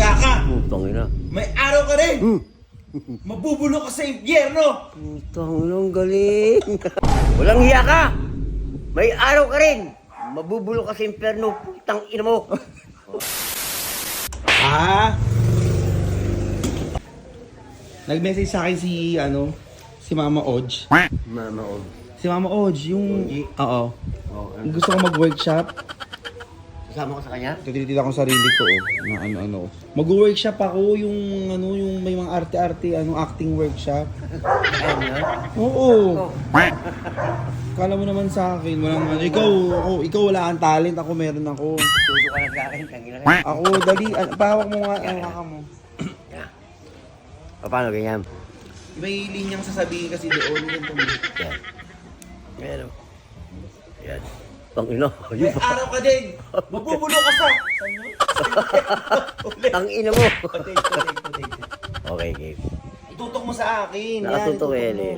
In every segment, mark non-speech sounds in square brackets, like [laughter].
hiya ka! Putang ina. May araw ka rin! Hmm. Mabubulok ka sa impyerno! Putang ina, ang galing. [laughs] Walang hiya ka! May araw ka rin! Mabubulok ka sa impyerno, putang ina mo. [laughs] Ah? Nag-message sa akin si, ano, si Mama Oj. Mama, oh. Si Mama Oj, yung... Oji? Oo. Oh, Gusto ko mag-workshop. Kasama ko sa kanya? Tititila ko sarili ko, oh. Na ano-ano. Mag-workshop ako, yung, ano, yung may mga arte-arte, ano, acting workshop. Yun. Oo. Oh. Kala mo naman sa akin, walang ano. Ikaw, ako, ikaw wala kang talent, ako meron ako. Tuto ka lang sa akin, tangina ka. Ako, dali, ano, pahawak mo nga, ang haka mo. O, paano ganyan? May linyang sasabihin kasi doon, ganito mo. Yan. Oh. Yan. Pang ina, ayun pa. araw ka din! Mabubulo ka sa! [laughs] Ang ina mo. Putik, putik. Okay, game. Itutok mo sa akin. Nakatutok yan eh.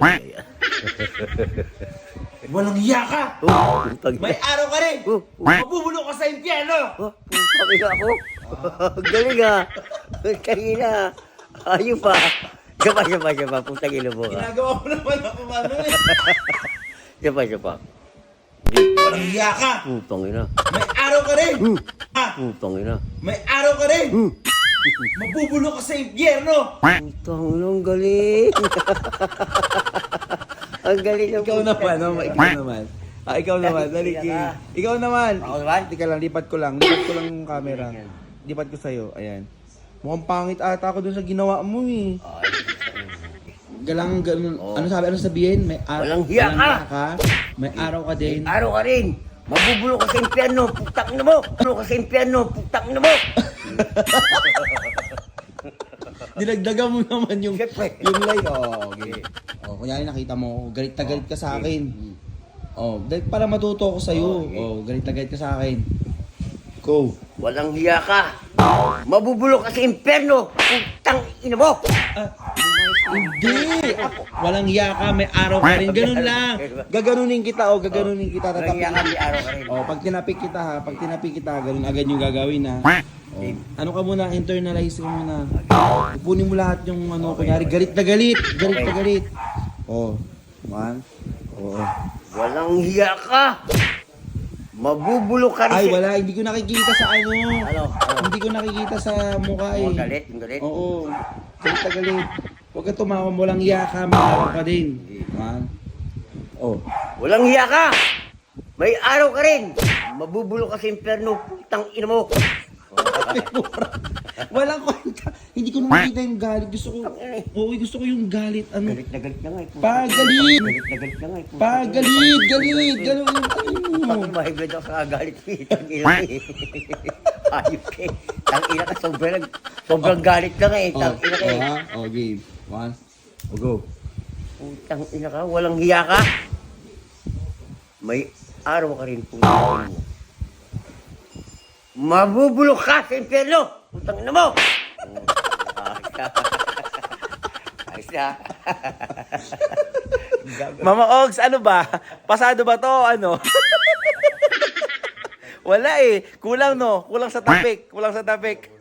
Walang hiya ka! Oh, May araw ka rin! Oh, Mabubulo ka sa impyerno! oh, putang ina ako. Ang galing ah. Kanina. Ayun pa. Siya pa, siya pa, siya pa. Putang ina mo ah. Ginagawa mo naman ako ano eh. [laughs] Siya pa, siya pa. Walang hiya ka! Putang ina. May araw ka rin! Ha? Putang ina. May araw ka rin! Mabubulo ka sa impyerno! Putang ina, ang galing. [laughs] ang galing ng Ikaw naman, no? Ikaw naman. Ah, ikaw naman. Dali, King. ka. Ikaw naman. Ako naman? Tika lang, lipat ko lang. Lipat ko lang yung camera. Lipat ko sa'yo. Ayan. Mukhang pangit ata ako dun sa ginawa mo eh. Galang ganun. Oo. Ano sabi? Ano sabihin? May ar- Walang hiya ka. ka. May araw ka din. Araw ka rin. Mabubulo ka sa impyerno, putang ina mo. Mabubulo ka sa impyerno, putang ina mo. [laughs] Dinagdagan mo naman yung Siyempre. yung light. Oh, okay. Oh, kunyari nakita mo, galit na galit ka sa akin. Oh, dahil para matuto ako sa iyo. Okay. Oh, galit na galit ka sa akin. Go. Walang hiya ka. Mabubulo ka sa impyerno, putang ina mo. Ah, hindi. Ako, walang hiya ka, may araw ka rin. Ganun lang. Gaganunin kita, oh, gaganunin kita. Walang hiya ka, Tatapin. may araw ka rin. Oh, pag tinapik kita ha, pag tinapik kita, ganun agad yung gagawin ha. Oh. Ano ka muna, internalize mo muna. Ipunin mo lahat yung ano, kunyari, galit na galit, galit na galit. Oh, one. Oh. Walang hiya ka. Mabubulo ka rin Ay, wala, hindi ko nakikita sa ano. Ano? Ano? Hindi ko nakikita sa mukha eh. Oh, galit, yung galit. Oo, galit na galit. Huwag ka tumawa, walang hiya ka, maawa ka din. One. Oh. Walang hiya ka. May araw ka rin. Mabubulo ka sa impyerno, putang ina mo. [laughs] Walang kwenta. Hindi ko nakikita yung galit. Gusto ko, oo, gusto ko yung galit. Ano? Galit na galit na nga eh. puta. Pagalit! Galit na galit na nga eh. puta. Pagalit! Galit! Ganun yung ano mo. Bakit mahiblad ako sa eh. Tangina ka eh. Ayop ka eh. Ka, sobrang, sobrang galit ka nga eh. Oh, Tangina ka oh, eh. ha? Oh, game. One. Go. Putang ina ka, walang hiya ka. May araw ka rin mo. Mabubulok ka sa impyerno! Putang ina mo! [laughs] Ayos na. [laughs] Mama Ogs, ano ba? Pasado ba to? Ano? [laughs] Wala eh. Kulang no. Kulang sa topic. Kulang sa topic.